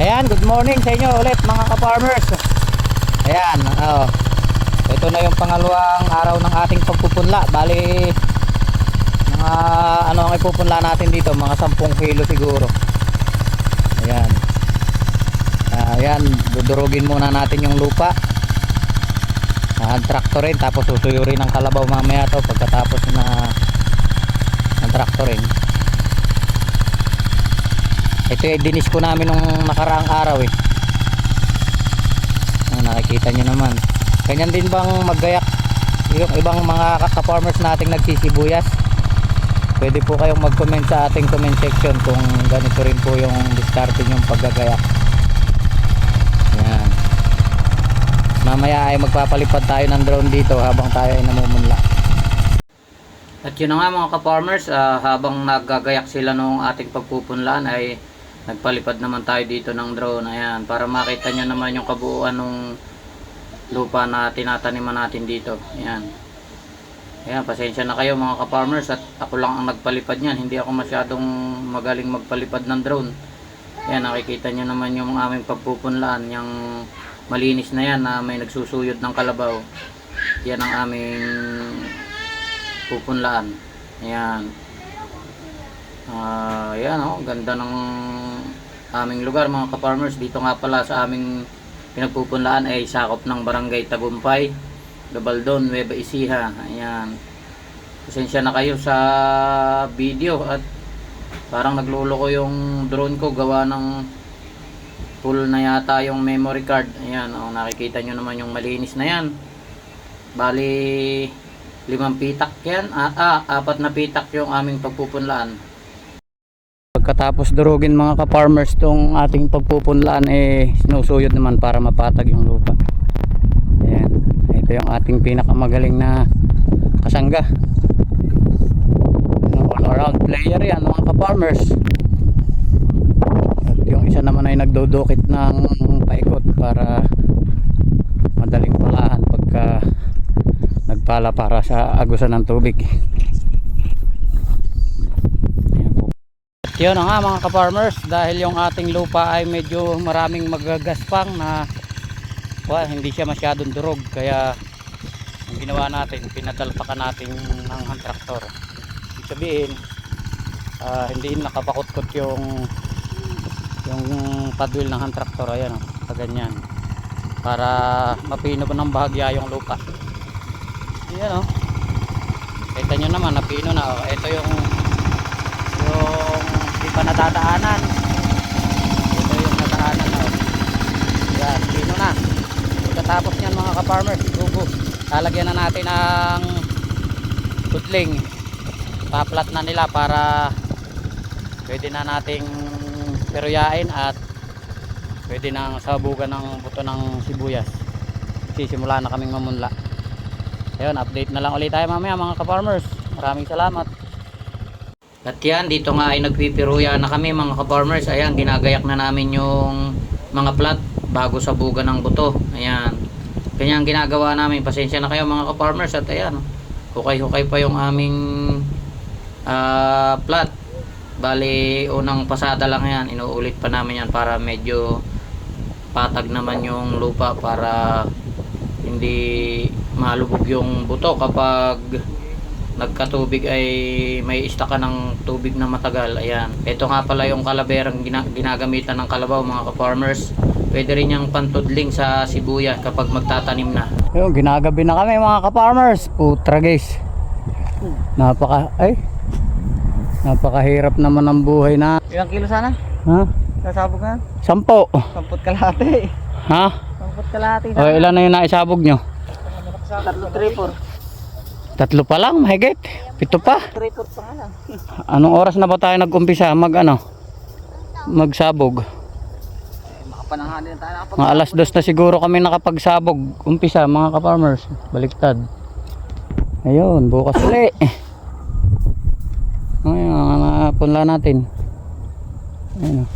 Ayan, good morning sa inyo ulit mga ka-farmers. Ayan, oh. Ito na yung pangalawang araw ng ating pagpupunla. Bali, mga ano ang ipupunla natin dito, mga 10 kilo siguro. Ayan. Ayan, dudurugin muna natin yung lupa. Uh, traktorin, tapos susuyurin ng kalabaw mamaya to pagkatapos na ng traktorin. Ito yung dinis ko namin nung nakaraang araw eh. Ah, nakikita nyo naman. Ganyan din bang maggayak yung ibang mga kaka-farmers nating nagsisibuyas? Pwede po kayong mag-comment sa ating comment section kung ganito rin po yung diskarte yung paggagayak. Yan. Mamaya ay magpapalipad tayo ng drone dito habang tayo ay namumula. At yun na nga mga ka-farmers, ah, habang naggagayak sila nung ating pagpupunlaan ay nagpalipad naman tayo dito ng drone. Ayan, para makita nyo naman yung kabuuan ng lupa na tinataniman natin dito. Ayan. Ayan, pasensya na kayo mga ka-farmers at ako lang ang nagpalipad niyan. Hindi ako masyadong magaling magpalipad ng drone. Ayan, nakikita nyo naman yung aming pagpupunlaan. Yung malinis na yan na may nagsusuyod ng kalabaw. Yan ang aming pupunlaan. Ayan. Ah, ayan oh, ganda ng aming lugar mga ka-farmers. Dito nga pala sa aming pinagpupunlaan ay sakop ng barangay Tagumpay, Gabaldon, Nueva Ecija. Ayan. Pasensya na kayo sa video at parang naglolo ko yung drone ko gawa ng full na yata yung memory card. Ayan, oh, nakikita nyo naman yung malinis na yan. Bali, limang pitak yan. Ah, ah, apat na pitak yung aming pagpupunlaan. Pagkatapos durugin mga ka-farmers tong ating pagpupunlaan eh sinusuyod naman para mapatag yung lupa. Ayan. Ito yung ating pinakamagaling na kasangga. All around player yan mga ka-farmers. At yung isa naman ay nagdodokit ng paikot para madaling palahan pagka nagpala para sa agusan ng tubig. Ayan po. At yun na nga mga ka-farmers dahil yung ating lupa ay medyo maraming magagaspang na well, hindi siya masyadong durog. Kaya ang ginawa natin pinadalpakan natin ng hand tractor ibig sabihin ah, hindi nakapakutkot yung yung padwheel ng hand tractor ayan o sa ganyan para mapino po ng bahagya yung lupa. Ayan o kita nyo naman napino na o ito yung pa nadadaanan ito yung nadaanan na o yan pino na. Pagkatapos nyan mga ka-farmers igugo lalagyan na natin ng putling paplat na nila para pwede na nating peruyain at pwede nang sabugan ng buto ng sibuyas. Sisimula na kaming mamunla. Ayun update na lang ulit tayo mamaya mga ka-farmers. Maraming salamat at yan dito nga ay nagpipiruya na kami mga ka-farmers. Ayan ginagayak na namin yung mga plat bago sabugan ng buto. Ayan. Ganyan ginagawa namin. Pasensya na kayo mga ka-farmers. At ayan hukay-hukay pa yung aming ah, plat. Bali unang pasada lang yan. Inuulit pa namin yan para medyo patag naman yung lupa para hindi malubog yung buto kapag nagkatubig ay may istaka ng tubig na matagal ayan. Ito nga pala yung kalaberang gina- ginagamitan ng kalabaw mga ka-farmers. Pwede rin yung pantudling sa sibuyas kapag magtatanim na. Yung ginagabi na kami mga ka-farmers. Putra guys. Napaka ay napakahirap naman ang buhay na. Ilang kilo sana? ha? Sasabog na? sampo. Samput kalahati. ha? Samput kalahati o ilan na yung naisabog nyo? Tatlo, three, four. Tatlo pa lang mahigit. Pito pa. Anong oras na ba tayo nag-umpisa mag ano magsabog? Makapananghali na tayo mga alas dos na siguro kami nakapagsabog. Umpisa mga ka-farmers baliktad. Ayun bukas uli ayun punla natin. Ayun.